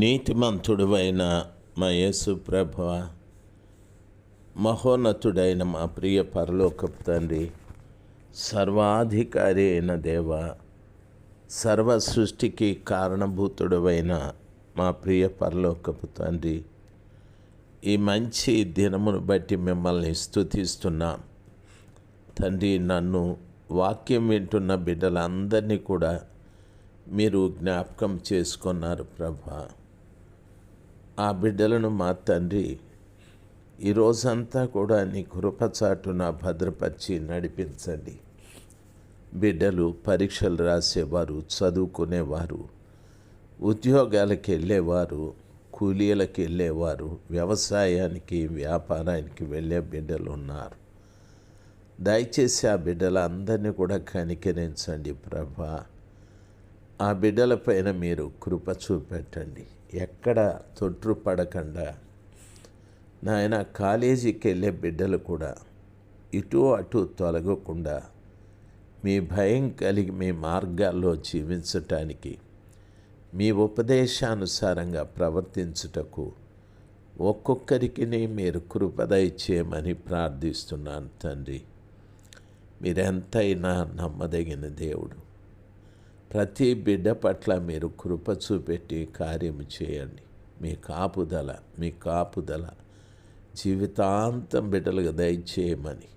నీతిమంతుడువైన మా యేసు ప్రభ మహోన్నతుడైన మా ప్రియ పరలోకపు తండ్రి సర్వాధికారి అయిన దేవ సర్వ సృష్టికి కారణభూతుడవైన మా ప్రియ పరలోకపు తండ్రి ఈ మంచి దినమును బట్టి మిమ్మల్ని స్తుతిస్తున్నాం. తండ్రి నన్ను వాక్యం వింటున్న బిడ్డలందరినీ కూడా మీరు జ్ఞాపకం చేసుకున్నారు ప్రభా. ఆ బిడ్డలను మా తండ్రి ఈ రోజంతా కూడా నీ కృపచాటున భద్రపరిచి నడిపించండి. బిడ్డలు పరీక్షలు రాసేవారు చదువుకునేవారు ఉద్యోగాలకు వెళ్ళేవారు కూలీలకు వెళ్ళేవారు వ్యవసాయానికి వ్యాపారానికి వెళ్ళే బిడ్డలు ఉన్నారు. దయచేసి ఆ బిడ్డలందరినీ కూడా కనికరించండి ప్రభా. ఆ బిడ్డల పైన మీరు కృప చూపెట్టండి. ఎక్కడ తొట్రుపడకుండా నాయన కాలేజీకి వెళ్ళే బిడ్డలు కూడా ఇటు అటు తొలగకుండా మీ భయం కలిగి మీ మార్గాల్లో జీవించటానికి మీ ఉపదేశానుసారంగా ప్రవర్తించుటకు ఒక్కొక్కరికి మీరు కృపద ఇచ్చేయమని ప్రార్థిస్తున్నాను తండ్రి. మీరెంతైనా నమ్మదగిన దేవుడు. ప్రతి బిడ్డ పట్ల మీరు కృప చూపెట్టి కార్యము చేయండి. మీ కాపుదల మీ కాపుదల జీవితాంతం బిడ్డలుగా దయచేయమని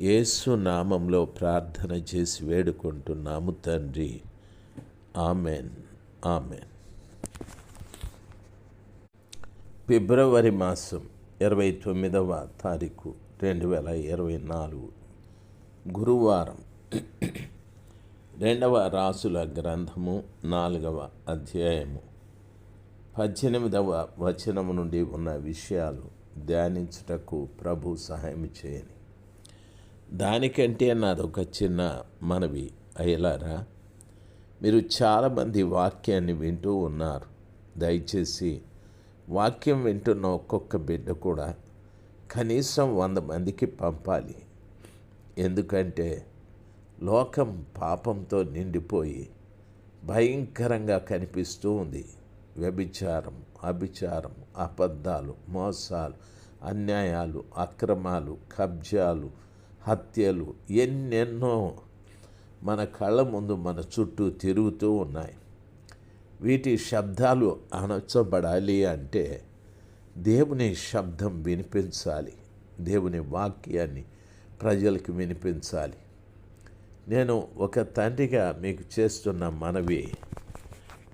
యేసు నామంలో ప్రార్థన చేసి వేడుకుంటున్నాము తండ్రి. ఆమెన్. ఆమెన్. ఫిబ్రవరి మాసం ఇరవై తొమ్మిదవ తారీఖు రెండు వేల ఇరవై నాలుగు గురువారం. రెండవ రాసుల గ్రంథము నాలుగవ అధ్యాయము. పద్దెనిమిదవ వచనము నుండి ఉన్న విషయాలు ధ్యానించుటకు ప్రభు సహాయం చేయని. దానికంటే నాదొక చిన్న మనవి అయ్యలారా? మీరు చాలామంది వాక్యాన్ని వింటూ ఉన్నారు. దయచేసి వాక్యం వింటున్న ఒక్కొక్క బిడ్డ కూడా కనీసం వంద మందికి పంపాలి. ఎందుకంటే లోకం పాపంతో నిండిపోయి భయంకరంగా కనిపిస్తూ ఉంది. వ్యభిచారం అభిచారం అబద్ధాలు మోసాలు అన్యాయాలు అక్రమాలు కబ్జాలు హత్యలు ఎన్నెన్నో మన కళ్ళ ముందు మన చుట్టూ తిరుగుతూ ఉన్నాయి. వీటి శబ్దాలు అణచబడాలి అంటే దేవుని శబ్దం వినిపించాలి. దేవుని వాక్యాన్ని ప్రజలకు వినిపించాలి. నేను ఒక తండ్రిగా మీకు చేస్తున్న మనవి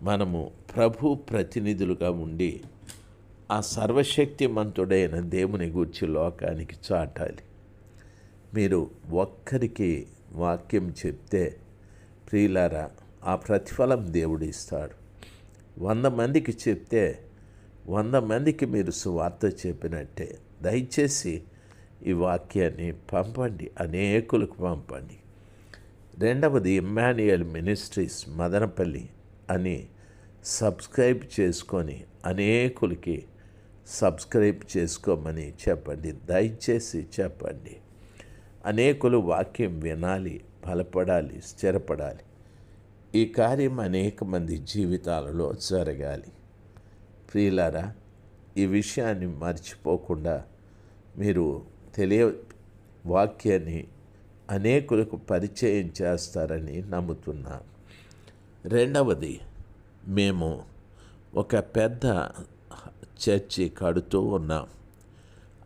మనము ప్రభు ప్రతినిధులుగా ఉండి ఆ సర్వశక్తిమంతుడైన దేవుని గూర్చి లోకానికి చాటాలి. మీరు ఒక్కరికి వాక్యం చెప్తే ప్రియులారా ఆ ప్రతిఫలం దేవుడు ఇస్తాడు వంద మందికి చెప్తే వంద మందికి మీరు సువార్త చెప్పినట్టే. దయచేసి ఈ వాక్యాన్ని పంపండి అనేకులకు పంపండి. రెండవది ఇమ్మాన్యుయల్ మినిస్ట్రీస్ మదనపల్లి అని సబ్స్క్రైబ్ చేసుకొని అనేకులకి సబ్స్క్రైబ్ చేసుకోమని చెప్పండి. దయచేసి చెప్పండి. అనేకులు వాక్యం వినాలి బలపడాలి స్థిరపడాలి. ఈ కార్యం అనేక మంది జీవితాలలో జరగాలి. ప్రియులారా ఈ విషయాన్ని మర్చిపోకుండా మీరు తెలియ వాక్యాన్ని అనేకులకు పరిచయం చేస్తారని నమ్ముతున్నాను రెండవది మేము ఒక పెద్ద చర్చి కడుతూ ఉన్నాం.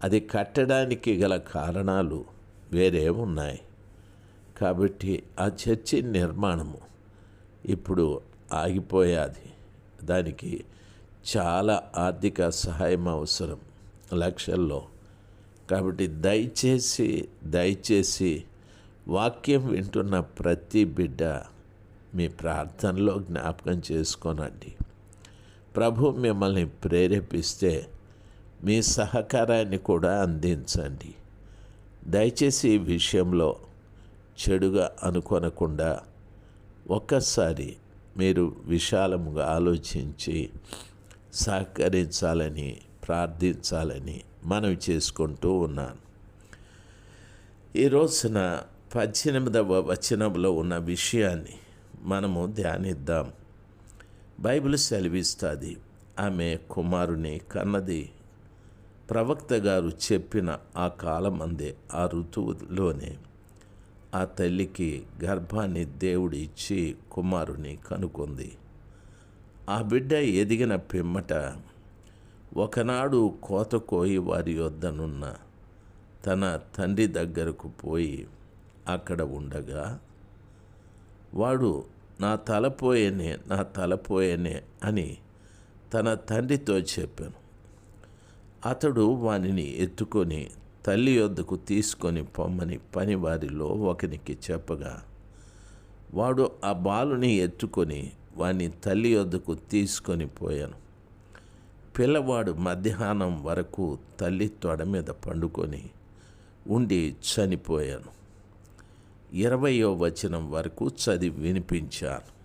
అది కట్టడానికి గల కారణాలు వేరే ఉన్నాయి. కాబట్టి ఆ చర్చి నిర్మాణము ఇప్పుడు ఆగిపోయాది. దానికి చాలా ఆర్థిక సహాయం అవసరం లక్షల్లో. కాబట్టి దయచేసి దయచేసి వాక్యం వింటున్న ప్రతి బిడ్డ మీ ప్రార్థనలో జ్ఞాపకం చేసుకోనండి. ప్రభు మిమ్మల్ని ప్రేరేపిస్తే మీ సహకారాన్ని కూడా అందించండి. దయచేసి ఈ విషయంలో చెడుగా అనుకోనకుండా ఒక్కసారి మీరు విశాలముగా ఆలోచించి సహకరించాలని ప్రార్థించాలని మనవి చేసుకుంటూ ఉన్నాను. ఈ రోజున పద్దెనిమిదవ వచనంలో ఉన్న విషయాన్ని మనము ధ్యానిద్దాం. బైబిల్ సెలవిస్తుంది ఆమె కుమారుని కన్నది. ప్రవక్త గారు చెప్పిన ఆ కాలమందే ఆ ఋతువులోనే ఆ తల్లికి గర్భాన్ని దేవుడు ఇచ్చి కుమారుని కనుకుంది ఆ బిడ్డ ఎదిగిన పిమ్మట ఒకనాడు కోత కోయి వారి వద్దనున్న తన తండ్రి దగ్గరకు పోయి అక్కడ ఉండగా వాడు నా తలపోయేనే నా తలపోయేనే అని తన తండ్రితో చెప్పాను. అతడు వానిని ఎత్తుకొని తల్లి వద్దకు తీసుకొని పొమ్మని పనివారిలో ఒకనికి చెప్పగా వాడు ఆ బాలుని ఎత్తుకొని వాని తల్లి వద్దకు తీసుకొని పోయాను. పిల్లవాడు మధ్యాహ్నం వరకు తల్లి తొడ మీద పండుకొని ఉండి చనిపోయాను. ఇరవయో వచనం వరకు చదివి వినిపించాను.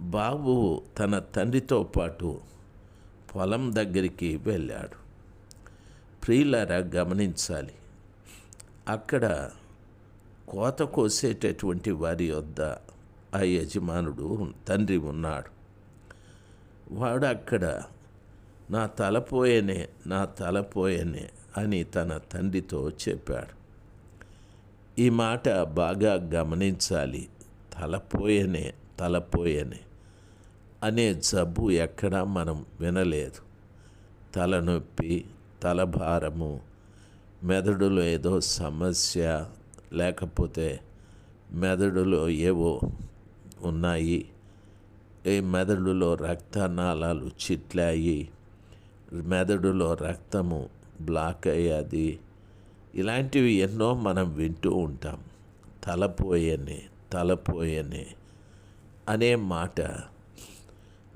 బాబు తన తండ్రితో పాటు పొలం దగ్గరికి వెళ్ళాడు. ప్రియులారా గమనించాలి. అక్కడ కోత కోసేటటువంటి వారి వద్ద ఆ యజమానుడు తండ్రి ఉన్నాడు. వాడు అక్కడ నా తలపోయేనే నా తలపోయేనే అని తన తండ్రితో చెప్పాడు. ఈ మాట బాగా గమనించాలి. తలపోయనే తలపోయనే అనే జబ్బు ఎక్కడా మనం వినలేదు. తలనొప్పి తలభారము మెదడులో ఏదో సమస్య లేకపోతే మెదడులో ఏవో ఉన్నాయి. ఈ మెదడులో రక్తనాళాలు చిట్లాయి. మెదడులో రక్తము బ్లాక్ అయ్యాది. ఇలాంటివి ఎన్నో మనం వింటూ ఉంటాం. తలపోయనే తలపోయనే అనే మాట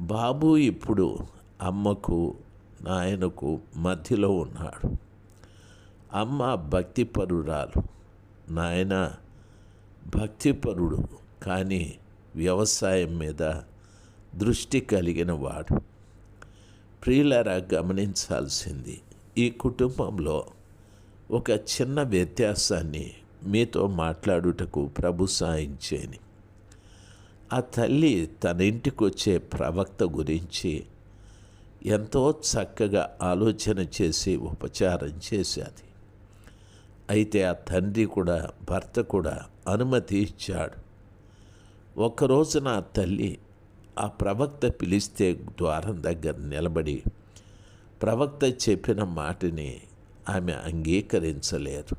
బాబు ఇప్పుడు అమ్మకు నాయనకు మధ్యలో ఉన్నాడు. అమ్మ భక్తిపరురాలు. నాయన భక్తిపరుడు కానీ వ్యవసాయం మీద దృష్టి కలిగిన వాడు. ప్రియులరా గమనించాల్సింది ఈ కుటుంబంలో ఒక చిన్న వ్యత్యాసాన్ని మీతో మాట్లాడుటకు ప్రభు సాయించేని. ఆ తల్లి తన ఇంటికి వచ్చే ప్రవక్త గురించి ఎంతో చక్కగా ఆలోచన చేసి ఉపచారం చేసేది అయితే ఆ తండ్రి కూడా భర్త కూడా అనుమతి ఇచ్చాడు. ఒకరోజు నా తల్లి ఆ ప్రవక్త పిలిస్తే ద్వారం దగ్గర నిలబడి ప్రవక్త చెప్పిన మాటని ఆమె అంగీకరించలేదు.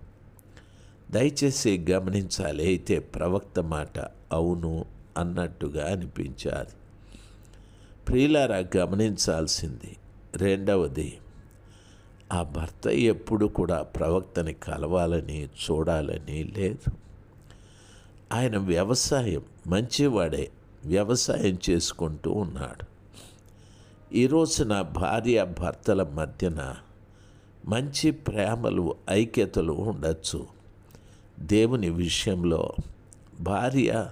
దయచేసి గమనించాలి అయితే ప్రవక్త మాట అవును అన్నట్టుగా అనిపించాలి. ప్రియులారా గమనించాల్సింది రెండవది ఆ భర్త ఎప్పుడు కూడా ప్రవక్తని కలవాలని చూడాలని లేదు. ఆయన వ్యవసాయం మంచివాడే వ్యవసాయం చేసుకుంటూ ఉన్నాడు. ఈరోజున రోజున భార్య భర్తల మధ్యన మంచి ప్రేమలు ఐక్యతలు ఉండొచ్చు. దేవుని విషయంలో భార్య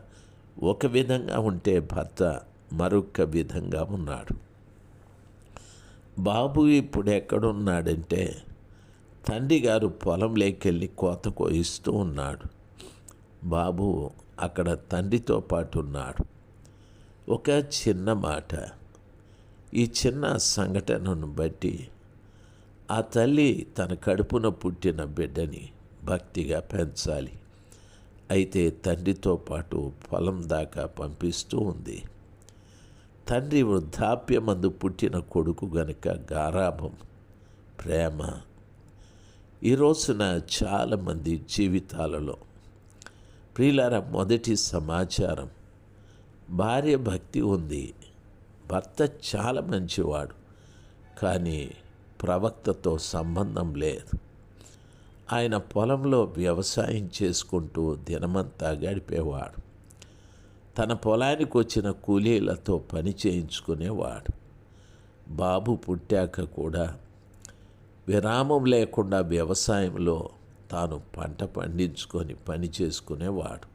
ఒక విధంగా ఉంటే భర్త మరొక విధంగా ఉన్నాడు. బాబు ఇప్పుడు ఎక్కడున్నాడంటే తండ్రి గారు పొలంలోకెళ్ళి కోత కోయిస్తూ ఉన్నాడు. బాబు అక్కడ తండ్రితో పాటు ఉన్నాడు. ఒక చిన్న మాట. ఈ చిన్న సంఘటనను బట్టి ఆ తల్లి తన కడుపున పుట్టిన బిడ్డని భక్తిగా పెంచాలి. అయితే తండ్రితో పాటు పొలం దాకా పంపిస్తూ ఉంది. తండ్రి వృద్ధాప్యమందు పుట్టిన కొడుకు గనుక గారాభం ప్రేమ. ఈ రోజున చాలామంది జీవితాలలో ప్రియులార మొదటి సమాచారం భార్య భక్తి ఉంది. భర్త చాలా మంచివాడు. కానీ ప్రవక్తతో సంబంధం లేదు. ఆయన పొలంలో వ్యవసాయం చేసుకుంటూ దినమంతా గడిపేవాడు. తన పొలానికి వచ్చిన కూలీలతో పని చేయించుకునేవాడు. బాబు పుట్టాక కూడా విరామం లేకుండా వ్యవసాయంలో తాను పంట పండించుకొని పని చేసుకునేవాడు.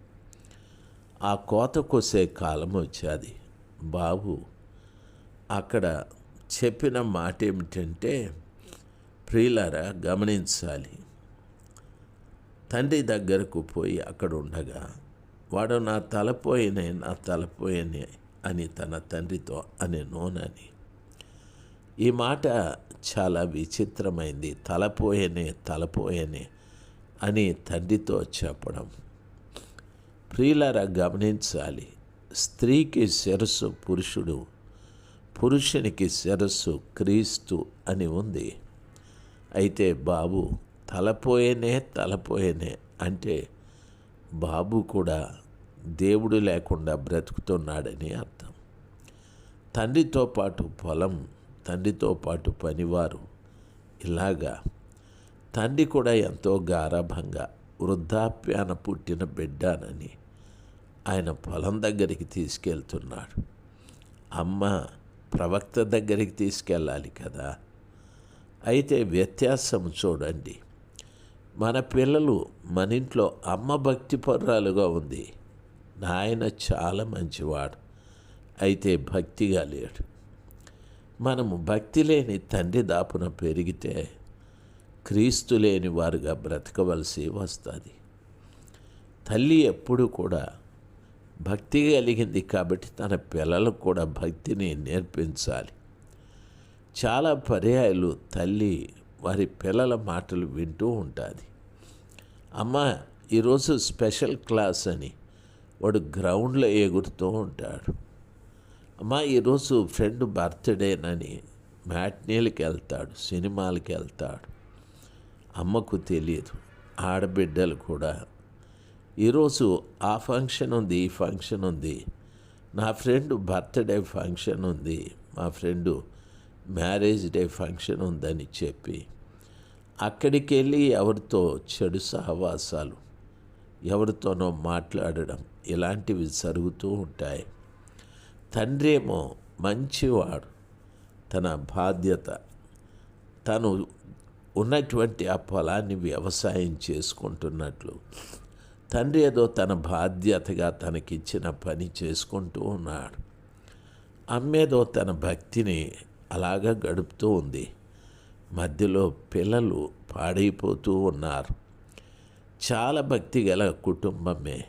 ఆ కోత కొసే కాలం వచ్చేది. బాబు అక్కడ చెప్పిన మాట ఏమిటంటే ప్రియులారా గమనించాలి. తండ్రి దగ్గరకు పోయి అక్కడ ఉండగా వాడు నా తలపోయినే నా తలపోయినే అని తన తండ్రితో అనే నోనని ఈ మాట చాలా విచిత్రమైంది. తలపోయనే తలపోయనే అని తండ్రితో చెప్పడం. ప్రియులరా గమనించాలి. స్త్రీకి శిరస్సు పురుషుడు పురుషునికి శిరస్సు క్రీస్తు అని ఉంది. అయితే బాబు తలపోయేనే తలపోయేనే అంటే బాబు కూడా దేవుడు లేకుండా బ్రతుకుతున్నాడని అర్థం. తండ్రితో పాటు పొలం తండ్రితో పాటు పనివారు ఇలాగా తండ్రి కూడా ఎంతో గారభంగా వృద్ధాప్యాన పుట్టిన బిడ్డానని ఆయన పొలం దగ్గరికి తీసుకెళ్తున్నాడు. అమ్మ ప్రవక్త దగ్గరికి తీసుకెళ్ళాలి కదా. అయితే వ్యత్యాసం చూడండి. మన పిల్లలు మన ఇంట్లో అమ్మ భక్తి పర్రాలుగా ఉంది. నాయన చాలా మంచివాడు. అయితే భక్తిగా లేడు. మనము భక్తి లేని తండ్రి దాపున పెరిగితే క్రీస్తు లేని వారుగా బ్రతకవలసి వస్తుంది. తల్లి ఎప్పుడు కూడా భక్తి కలిగింది కాబట్టి తన పిల్లలకు కూడా భక్తిని నేర్పించాలి. చాలా పర్యాయాలు తల్లి వారి పిల్లల మాటలు వింటూ ఉంటుంది. అమ్మ ఈరోజు స్పెషల్ క్లాస్ అని వాడు గ్రౌండ్లో ఎగురుతూ ఉంటాడు. అమ్మ ఈరోజు ఫ్రెండ్ బర్త్డేనని మ్యాట్నీలకి వెళ్తాడు సినిమాలకి వెళ్తాడు. అమ్మకు తెలియదు ఆడబిడ్డలు కూడా ఈరోజు ఆ ఫంక్షన్ ఉంది ఈ ఫంక్షన్ ఉంది. నా ఫ్రెండ్ బర్త్డే ఫంక్షన్ ఉంది. మా ఫ్రెండు మ్యారేజ్ డే ఫంక్షన్ ఉందని చెప్పి అక్కడికి వెళ్ళి ఎవరితో చెడు సహవాసాలు ఎవరితోనో మాట్లాడడం ఇలాంటివి జరుగుతూ ఉంటాయి. తండ్రి ఏమో మంచివాడు తన బాధ్యత తను ఉన్నటువంటి ఆ పొలాన్ని వ్యవసాయం చేసుకుంటున్నట్లు తండ్రి ఏదో తన బాధ్యతగా తనకిచ్చిన పని చేసుకుంటూ ఉన్నాడు. అమ్మేదో తన భక్తిని అలాగా గడుపుతూ ఉంది. మధ్యలో పిల్లలు పాడైపోతూ ఉన్నారు. చాలా భక్తి గల కుటుంబమే.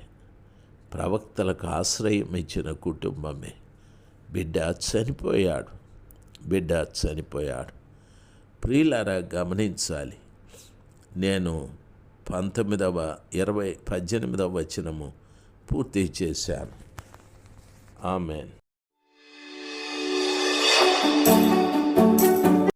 ప్రవక్తలకు ఆశ్రయం ఇచ్చిన కుటుంబమే. బిడ్డ చనిపోయాడు. బిడ్డ చనిపోయాడు. ప్రియులారా గమనించాలి. నేను పంతొమ్మిదవ ఇరవై పద్దెనిమిదవ వచనము పూర్తి చేశాను. ఆమెన్.